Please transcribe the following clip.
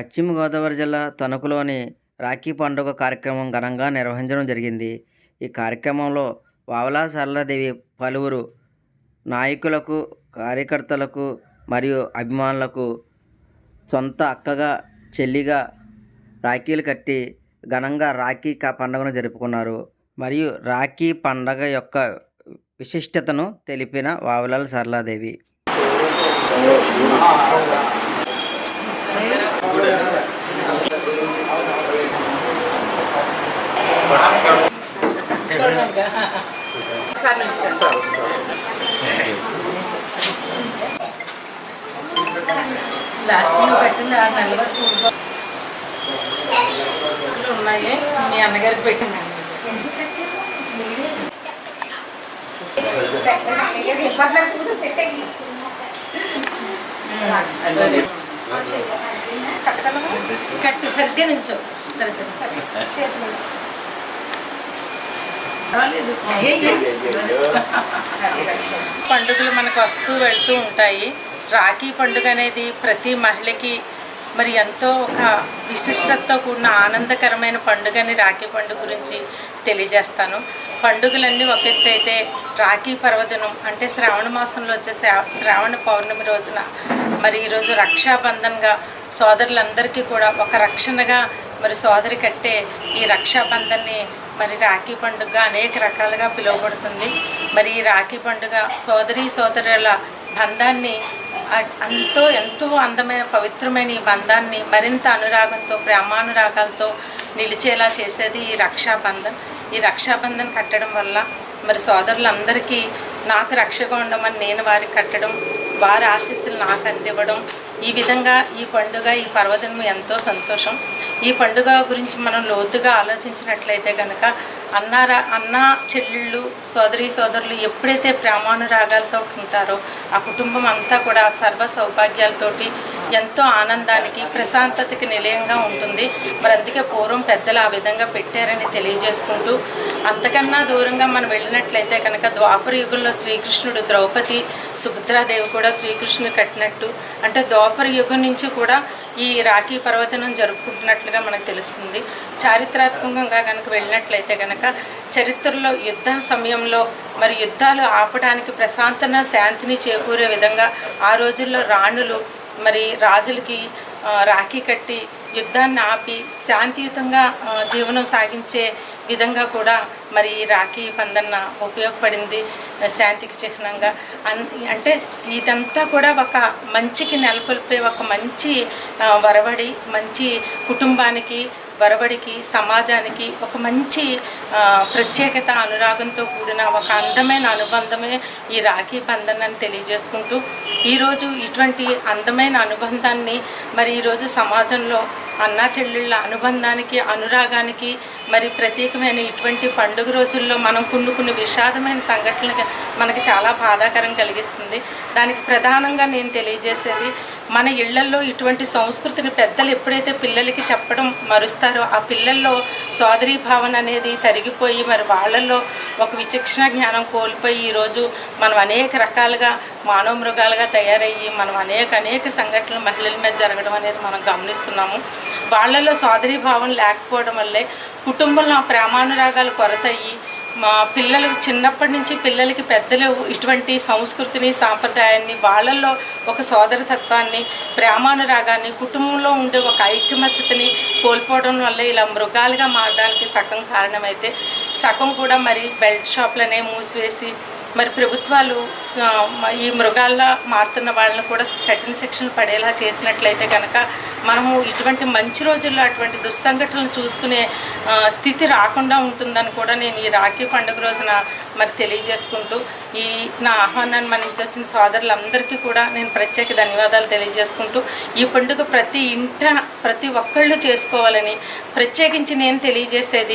పశ్చిమ గోదావరి జిల్లా తణుకులోని రాఖీ పండుగ కార్యక్రమం ఘనంగా నిర్వహించడం జరిగింది. ఈ కార్యక్రమంలో వావలా సరళాదేవి పలువురు నాయకులకు కార్యకర్తలకు మరియు అభిమానులకు సొంత అక్కగా చెల్లిగా రాఖీలు కట్టి ఘనంగా రాఖీ పండుగను జరుపుకున్నారు. మరియు రాఖీ పండగ యొక్క విశిష్టతను తెలిపిన వావలాల సరళాదేవి. లాస్ట్ పెట్టింది ఆ నెలలో ఉన్నాయి. మీ అన్నగారికి పెట్టింది. కట్టు సరిగ్గా నుంచో. సరిగ్గా. పండుగలు మనకు వస్తూ వెళ్తూ ఉంటాయి. రాఖీ పండుగ అనేది ప్రతి మహిళకి మరి ఎంతో ఒక విశిష్టతతో కూడిన ఆనందకరమైన పండుగని రాఖీ పండుగ గురించి తెలియజేస్తాను. పండుగలన్నీ ఒక ఎత్తు అయితే రాఖీ పర్వదినం అంటే శ్రావణ మాసంలో వచ్చే శ్రావణ పౌర్ణమి రోజున మరి ఈరోజు రక్షాబంధన్గా సోదరులందరికీ కూడా ఒక రక్షణగా మరి సోదరి కట్టే ఈ రక్షాబంధన్ని మరి రాఖీ పండుగ అనేక రకాలుగా పిలువబడుతుంది. మరి ఈ రాఖీ పండుగ సోదరి సోదరుల బంధాన్ని అంతో ఎంతో ఎంతో అందమైన పవిత్రమైన ఈ బంధాన్ని మరింత అనురాగంతో ప్రేమానురాగాలతో నిలిచేలా చేసేది ఈ రక్షాబంధన్ ఈ రక్షాబంధన్ కట్టడం వల్ల మరి సోదరులందరికీ నాకు రక్షగా ఉండమని నేను వారికి కట్టడం వారి ఆశీస్సులు నాకు అందివ్వడం ఈ విధంగా ఈ పండుగ ఈ పర్వదినం ఎంతో సంతోషం. ఈ పండుగ గురించి మనం లోతుగా ఆలోచించినట్లయితే కనుక అన్నారా అన్న చెల్లెళ్ళు సోదరి సోదరులు ఎప్పుడైతే ప్రేమానురాగాలతో ఉంటారో ఆ కుటుంబం అంతా కూడా సర్వ సౌభాగ్యాలతోటి ఎంతో ఆనందానికి ప్రశాంతతకి నిలయంగా ఉంటుంది. మరి అందుకే పూర్వం పెద్దలు ఆ విధంగా పెట్టారని తెలియజేసుకుంటూ అంతకన్నా దూరంగా మనం వెళ్ళినట్లయితే కనుక ద్వాపర యుగంలో శ్రీకృష్ణుడు ద్రౌపది సుభద్రాదేవి కూడా శ్రీకృష్ణుడు కట్టినట్టు అంటే ద్వాపర యుగం నుంచి కూడా ఈ రాఖీ పర్వతనం జరుపుకుంటున్నట్లుగా మనకు తెలుస్తుంది. చారిత్రాత్మకంగా కనుక వెళ్ళినట్లయితే కనుక చరిత్రలో యుద్ధ సమయంలో మరి యుద్ధాలు ఆపడానికి ప్రశాంతన శాంతిని చేకూరే విధంగా ఆ రోజుల్లో రాణులు మరి రాజులకి రాఖీ కట్టి యుద్ధాన్ని ఆపి శాంతియుతంగా జీవనం సాగించే విధంగా కూడా మరి ఈ రాఖీ పందన్న ఉపయోగపడింది శాంతికి చిహ్నంగా. అన్ అంటే ఇదంతా కూడా ఒక మంచికి నెలకొల్పే ఒక మంచి వరవడి మంచి కుటుంబానికి వరవడికి సమాజానికి ఒక మంచి ప్రత్యేకత అనురాగంతో కూడిన ఒక అందమైన అనుబంధమే ఈ రాఖీ బంధన్ అని తెలియజేసుకుంటూ ఈరోజు ఇటువంటి అందమైన అనుబంధాన్ని మరి ఈరోజు సమాజంలో అన్నా చెల్లెళ్ళ అనుబంధానికి అనురాగానికి మరి ప్రత్యేకమైన ఇటువంటి పండుగ రోజుల్లో మనం కొన్ని కొన్ని విషాదమైన సంఘటనలు మనకి చాలా బాధాకరం కలిగిస్తుంది. దానికి ప్రధానంగా నేను తెలియజేసేది మన ఇళ్ళల్లో ఇటువంటి సంస్కృతిని పెద్దలు ఎప్పుడైతే పిల్లలకి చెప్పడం మరుస్తారో ఆ పిల్లల్లో సోదరీ భావన అనేది తరిగిపోయి మరి వాళ్ళల్లో ఒక విచక్షణ జ్ఞానం కోల్పోయి ఈరోజు మనం అనేక రకాలుగా మానవ మృగాలుగా తయారయ్యి మనం అనేక అనేక సంఘటనలు మహిళల మీద జరగడం అనేది మనం గమనిస్తున్నాము. వాళ్ళలో సోదరీ భావం లేకపోవడం వల్లే కుటుంబంలో ఆ ప్రేమానురాగాలు కొరతయ్యి మా పిల్లలు చిన్నప్పటి నుంచి పిల్లలకి పెద్దలు ఇటువంటి సంస్కృతిని సాంప్రదాయాన్ని వాళ్ళల్లో ఒక సోదరతత్వాన్ని ప్రేమానురాగాన్ని కుటుంబంలో ఉండే ఒక ఐక్యమత్యతని కోల్పోవడం వల్ల ఇలా మృగాలుగా మారడానికి సగం కారణమైతే సగం కూడా మరి బెల్ట్ షాప్లనే మూసివేసి మరి ప్రభుత్వాలు ఈ మృగాల్లా మారుతున్న వాళ్ళని కూడా కఠిన శిక్షలు పడేలా చేసినట్లయితే కనుక మనము ఇటువంటి మంచి రోజుల్లో అటువంటి దుస్సంఘటనలు చూసుకునే స్థితి రాకుండా ఉంటుందని కూడా నేను ఈ రాఖీ పండుగ రోజున మరి తెలియజేసుకుంటూ ఈ నా ఆహ్వానాన్ని మన్నించి వచ్చిన సోదరులందరికీ కూడా నేను ప్రత్యేక ధన్యవాదాలు తెలియజేసుకుంటూ ఈ పండుగ ప్రతి ఇంట ప్రతి ఒక్కళ్ళు చేసుకోవాలని ప్రత్యేకించి నేను తెలియజేసేది